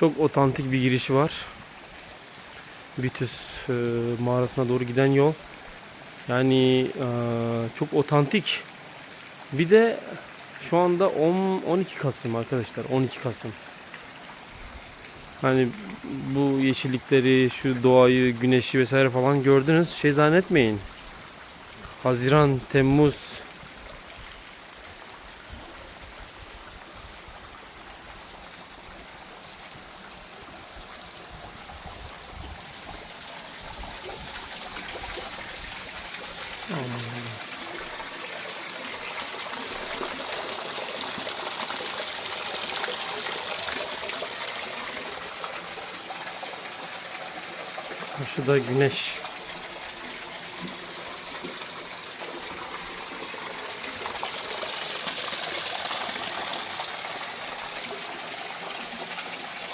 Çok otantik bir girişi var. Bitüs e, mağarasına doğru giden yol. Yani e, çok otantik. Bir de şu anda 10 12 Kasım arkadaşlar. 12 Kasım. Hani bu yeşillikleri, şu doğayı, güneşi vesaire falan gördünüz. Şey zannetmeyin. Haziran, Temmuz Karşıda güneş.